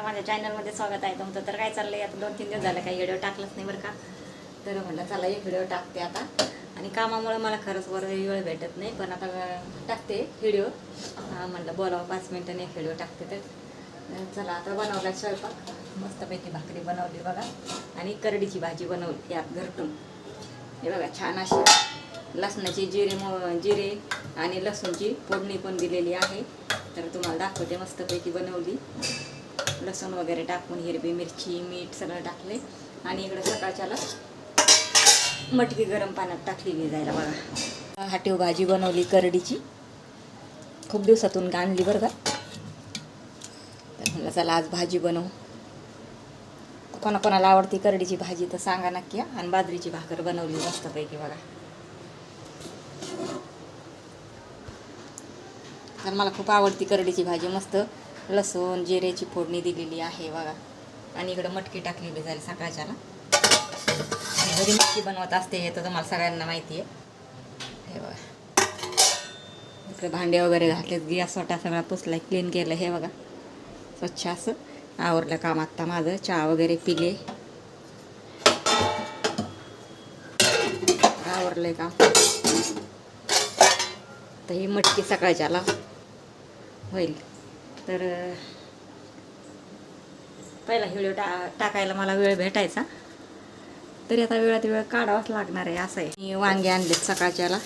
नमस्कार माझ्या चॅनलमध्ये स्वागत आहे तुमचं. तर काय चाललंय? आता दोन तीन दिवस झालं काही व्हिडिओ टाकलंच नाही बरं का. तर म्हणलं चला एक व्हिडिओ टाकते आता. आणि कामामुळे मला खरंच वर वेळ भेटत नाही पण आता टाकते व्हिडिओ. म्हणलं बोलावं पाच मिनिटांनी एक व्हिडिओ टाकते तर. चला आता बनवला स्वयंपाक. मस्तपैकी भाकरी बनवली बघा. आणि करडीची भाजी बनवली यात घरटून. हे बघा छान अशी लसणाची जिरे म जिरे आणि लसूणची फोडणी पण दिलेली आहे. तर तुम्हाला दाखवते मस्तपैकी बनवली. लसूण वगैरे टाकून हिरवी मिरची मीठ सगळं टाकले. आणि इकडं सकाळच्याला मटकी गरम पाण्यात टाकली भिजायला बघा. हाटीव भाजी बनवली करडीची. खूप दिवसातून आणली बरं का. तर म्हणलं चला आज भाजी बनवू. कोणाकोणाला आवडती करडीची भाजी तर सांगा नक्की. आणि बाजरीची भाकर बनवली मस्तपैकी बघा. तर मला खूप आवडती करडीची भाजी मस्त लसूण जिरेची फोडणी दिलेली आहे बघा. आणि इकडं मटकी टाकलेली झाली सकाळच्याला. आणि घरी मटकी बनवत असते हे तर तुम्हाला सगळ्यांना माहिती आहे. हे बघा. इकडे भांडे वगैरे घातलेत. गॅस वाटा सगळा पुसला क्लीन केलं हे बघा. स्वच्छ असं. आवरलं काम आत्ता माझं. चहा वगैरे पिले. आवरलंय का तर ही मटकी सकाळच्याला होईल. तर पहिला व्हिडिओ टा टाकायला मला वेळ भेटायचा. तरी आता वेळात वेळ काढावाच लागणार आहे असं आहे. मी वांगे आणलेत सकाळच्याला.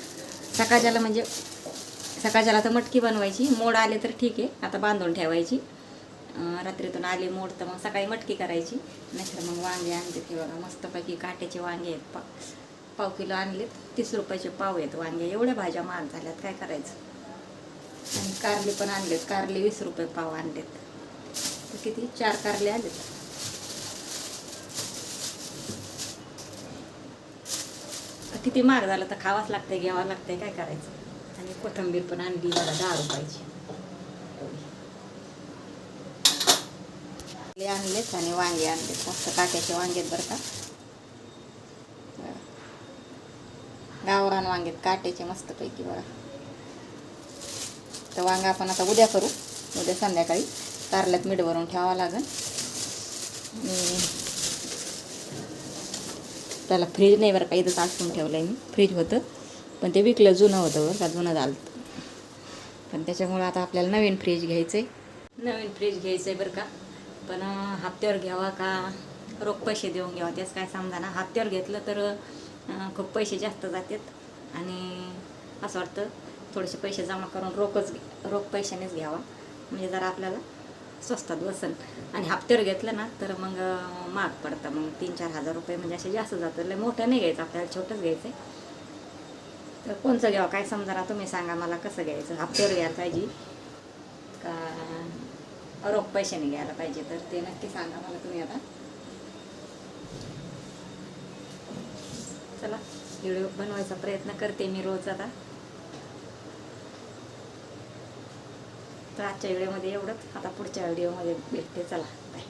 सकाळच्याला म्हणजे सकाळच्याला तर मटकी बनवायची. मोड आले तर ठीक आहे. आता बांधून ठेवायची. रात्रीतून आले मोड तर मग सकाळी मटकी करायची. नाहीतर मग वांगे आणलेत ते बघा मस्तपैकी काट्याचे वांगे आहेत. पा पाव किलो आणलेत. तीस रुपयाचे पाव आहेत वांगे. एवढ्या भाज्या महाग झाल्यात. काय करायचं? आणि कारले पण आणलेत. कारले वीस रुपये पाव आणलेत. तर किती? चार कारले आलेत किती महाग झालं तर खावाच लागतंय घ्यावं लागतंय काय करायचं? आणि कोथिंबीर पण आणली मला दहा रुपयाची. आणलेत आणि वांगे आणलेत. मस्त काट्याचे वांगेत बरं का. गावरान वांगेत काट्याचे मस्तपैकी बघा. तर वांगा आपण आता उद्या करू. उद्या संध्याकाळी कारल्यात मीठ भरून ठेवावं लागेल. आणि त्याला फ्रीज नाही बरं का इथं टाकून ठेवलं आहे मी. फ्रीज होतं पण ते विकलं जुनं होतं बरं का जुनं झालं. पण त्याच्यामुळं आता आपल्याला नवीन फ्रीज घ्यायचं आहे नवीन फ्रीज घ्यायचं आहे बरं का. पण हप्त्यावर घ्यावा का? रोख पैसे देऊन घ्यावा त्याच काय समजा ना. हप्त्यावर घेतलं तर खूप पैसे जास्त जातात. आणि असं वाटतं थोडेसे पैसे जमा करून रोखच रोख पैशानेच घ्यावा. म्हणजे जरा आपल्याला स्वस्तात बसन आणि हप्त्यावर घेतलं ना तर मग महाग पडतं. मग तीन चार हजार रुपये म्हणजे असे जास्त जातं लय मोठं नाही घ्यायचं आपल्याला छोटंच घ्यायचं तर कोणचं घ्यावं? काय समजा ना तुम्ही सांगा मला कसं घ्यायचं? हप्त्यावर घ्यायला पाहिजे. का रोख पैशाने घ्यायला पाहिजे? तर ते नक्की सांगा मला तुम्ही आता. चला व्हिडिओ बनवायचा प्रयत्न करते मी रोज आता. तर आजच्या व्हिडिओमध्ये एवढंच. आता पुढच्या व्हिडिओमध्ये भेटते. चला बाय